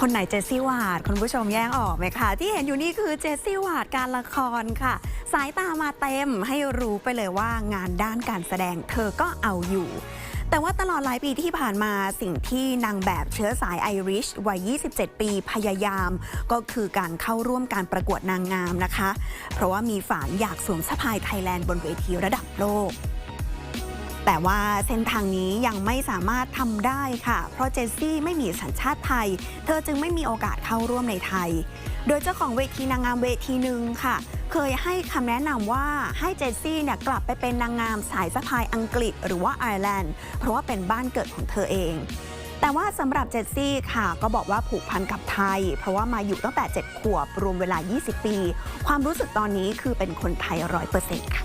คนไหนเจสซี่วาดคุณผู้ชมแยกออกไหมคะ ที่เห็นอยู่นี่คือเจสซี่วาดการละครค่ะ สายตามาเต็มให้รู้ไปเลยว่างานด้านการแสดงเธอก็เอาอยู่ แต่ว่าตลอดหลายปีที่ผ่านมาสิ่งที่นางแบบเชื้อสายไอริชวัย 27 ปีพยายาม ก็คือการเข้าร่วมการประกวดนางงามนะคะ เพราะว่ามีฝันอยากสวมสะพายไทยแลนด์บนเวทีระดับโลก แต่ว่าเส้นทางนี้ยังไม่สามารถทำได้ค่ะ เพราะเจสซี่ไม่มีสัญชาติไทย เธอจึงไม่มีโอกาสเข้าร่วมในไทย โดยเจ้าของเวทีนางงามเวทีหนึ่งค่ะ เคยให้คำแนะนำว่าให้เจสซี่เนี่ยกลับไปเป็นนางงามสายสะพายอังกฤษหรือว่าไอร์แลนด์ เพราะว่าเป็นบ้านเกิดของเธอเองแต่ว่าสำหรับเจสซี่ค่ะ ก็บอกว่าผูกพันกับไทย เพราะว่ามาอยู่ตั้งแต่ 7 ขวบ รวมเวลา 20 ปี ความรู้สึกตอนนี้คือเป็นคนไทยร้อยเปอร์เซ็นต์ค่ะ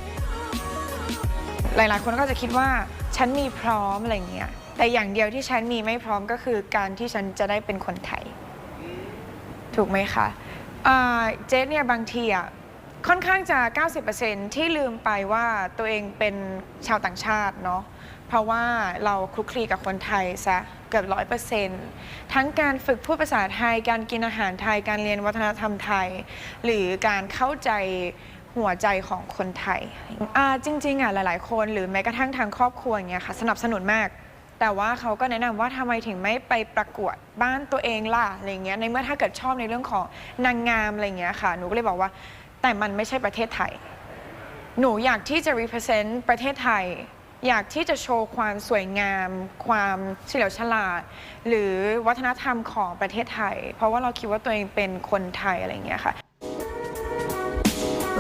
หลายๆ คนก็จะคิดว่าฉันมีพร้อมอะไรเงี้ยแต่อย่างเดียวที่ฉันมีไม่พร้อมก็คือการที่ฉันจะได้เป็นคนไทย ถูกไหมคะเจสเนี่ยบางทีอะค่อนข้างจะ 90%ที่ลืมไปว่าตัวเองเป็นชาวต่างชาติเนาะเพราะว่าเราคลุกคลีกับคนไทยซะเกือบร้อยเปอร์เซ็นต์ทั้งการฝึกพูดภาษาไทย การกินอาหารไทย การเรียนวัฒนธรรมไทย หรือการเข้าใจ หัวใจของคนไทยอ่าจริง ๆอะหลาย ๆ คนหรือแม้กระทั่งทางครอบครัวอย่างเงี้ยค่ะสนับสนุนมาก แต่ว่าเขาก็แนะนำว่าทำไมถึงไม่ไปประกวดบ้านตัวเองล่ะอะไรเงี้ยในเมื่อถ้าเกิดชอบในเรื่องของนางงามอะไรเงี้ยค่ะ หนูก็เลยบอกว่า แต่มันไม่ใช่ประเทศไทย หนูอยากที่จะ represent ประเทศไทย อยากที่จะโชว์ความสวยงาม ความเฉลียวฉลาด หรือวัฒนธรรมของประเทศไทย เพราะว่าเราคิดว่าตัวเองเป็นคนไทยอะไรเงี้ยค่ะ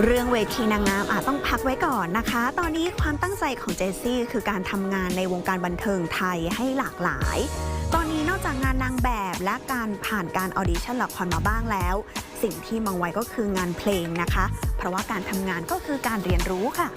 เรื่องเวทีนางงามอาจต้องพักไว้ก่อนนะคะ ตอนนี้ความตั้งใจของเจสซี่คือการทำงานในวงการบันเทิงไทยให้หลากหลาย ตอนนี้นอกจากงานนางแบบและการผ่านการออดิชั่นละครมาบ้างแล้ว สิ่งที่มองไว้ก็คืองานเพลงนะคะ เพราะว่าการทำงานก็คือการเรียนรู้ค่ะ